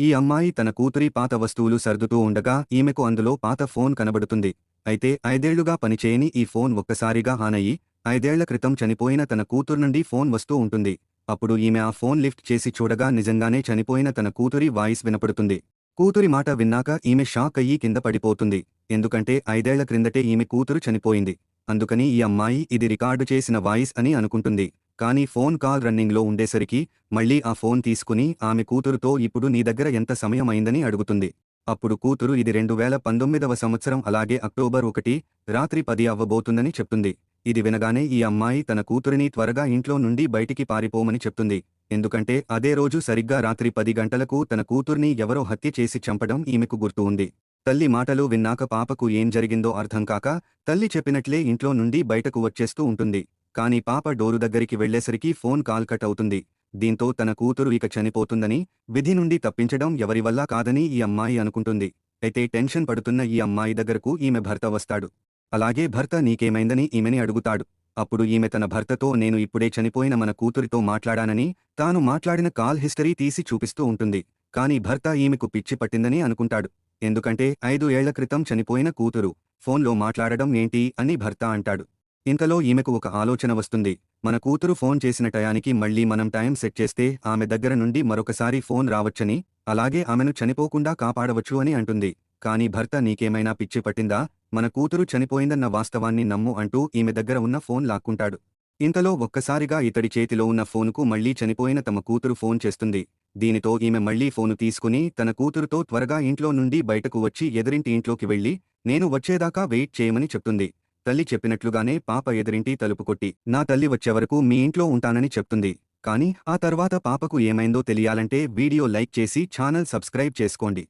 ఈ అమ్మాయి తన కూతురి పాత వస్తువులు సర్దుతూ ఉండగా ఈమెకు అందులో పాత ఫోన్ కనబడుతుంది. అయితే ఐదేళ్ళుగా పనిచేయని ఈ ఫోన్ ఒక్కసారిగా హానయ్యి ఐదేళ్ళ క్రితం చనిపోయిన తన కూతురు నుండి ఫోన్ వస్తూ ఉంటుంది. అప్పుడు ఈమె ఆ ఫోన్ లిఫ్ట్ చేసి చూడగా నిజంగానే చనిపోయిన తన కూతురి వాయిస్ వినపడుతుంది. కూతురి మాట విన్నాక ఈమె షాక్ అయ్యి కింద పడిపోతుంది. ఎందుకంటే ఐదేళ్ళ క్రిందటే ఈమె కూతురు చనిపోయింది. అందుకని ఈ అమ్మాయి ఇది రికార్డు చేసిన వాయిస్ అని అనుకుంటుంది. కానీ ఫోన్ కాల్ రన్నింగ్లో ఉండేసరికి మళ్ళీ ఆ ఫోన్ తీసుకుని ఆమె కూతురుతో ఇప్పుడు నీ దగ్గర ఎంత సమయం అయిందని అడుగుతుంది. అప్పుడు కూతురు ఇది రెండు వేల పంతొమ్మిదవ సంవత్సరం అలాగే అక్టోబర్ ఒకటి రాత్రి పది అవ్వబోతుందని చెప్తుంది. ఇది వినగానే ఈ అమ్మాయి తన కూతురిని త్వరగా ఇంట్లో నుండి బయటికి పారిపోమని చెప్తుంది. ఎందుకంటే అదే రోజు సరిగ్గా రాత్రి పది గంటలకు తన కూతుర్ని ఎవరో హత్య చేసి చంపడం ఈమెకు గుర్తు ఉంది. తల్లి మాటలు విన్నాక పాపకు ఏం జరిగిందో అర్థం కాక తల్లి చెప్పినట్లే ఇంట్లో నుండి బయటకు వచ్చేస్తూ ఉంటుంది. కాని పాప డోరు దగ్గరికి వెళ్ళేసరికి ఫోన్ కాల్ కట్ అవుతుంది. దీంతో తన కూతురు ఇక చనిపోతుందని విధి నుండి తప్పించడం ఎవరివల్లా కాదని ఈ అమ్మాయి అనుకుంటుంది. అయితే టెన్షన్ పడుతున్న ఈ అమ్మాయి దగ్గరకు ఈమె భర్త వస్తాడు. అలాగే భర్త నీకేమైందని ఈమెని అడుగుతాడు. అప్పుడు ఈమె తన భర్తతో నేను ఇప్పుడే చనిపోయిన మన కూతురితో మాట్లాడానని తాను మాట్లాడిన కాల్ హిస్టరీ తీసి చూపిస్తూ ఉంటుంది. కాని భర్త ఈమెకు పిచ్చి పట్టిందని అనుకుంటాడు. ఎందుకంటే ఐదు ఏళ్ళ క్రితం చనిపోయిన కూతురు ఫోన్లో మాట్లాడడం ఏంటి అని భర్త అంటాడు. ఇంతలో ఈమెకు ఒక ఆలోచన వస్తుంది. మన కూతురు ఫోన్ చేసిన టయానికి మళ్ళీ మనం టైం సెట్ చేస్తే ఆమె దగ్గర నుండి మరొకసారి ఫోన్ రావచ్చని అలాగే ఆమెను చనిపోకుండా కాపాడవచ్చు అని అంటుంది. కాని భర్త నీకేమైనా పిచ్చి పట్టిందా? మన కూతురు చనిపోయిందన్న వాస్తవాన్ని నమ్ము అంటూ ఈమె దగ్గర ఉన్న ఫోన్ లాక్కుంటాడు. ఇంతలో ఒక్కసారిగా ఇతడి చేతిలో ఉన్న ఫోనుకు మళ్ళీ చనిపోయిన తమ కూతురు ఫోన్ చేస్తుంది. దీనితో ఈమె మళ్ళీ ఫోను తీసుకుని తన కూతురుతో త్వరగా ఇంట్లో నుండి బయటకు వచ్చి ఎదురింటి ఇంట్లోకి వెళ్ళి నేను వచ్చేదాకా వెయిట్ చేయమని చెప్తుంది. తల్లి చెప్పినట్లుగానే పాప ఎదురింటి తలుపు కొట్టి నా తల్లి వచ్చేవరకు మీ ఇంట్లో ఉంటానని చెప్తుంది. కానీ ఆ తర్వాత పాపకు ఏమైందో తెలియాలంటే వీడియో లైక్ చేసి ఛానల్ సబ్స్క్రైబ్ చేసుకోండి.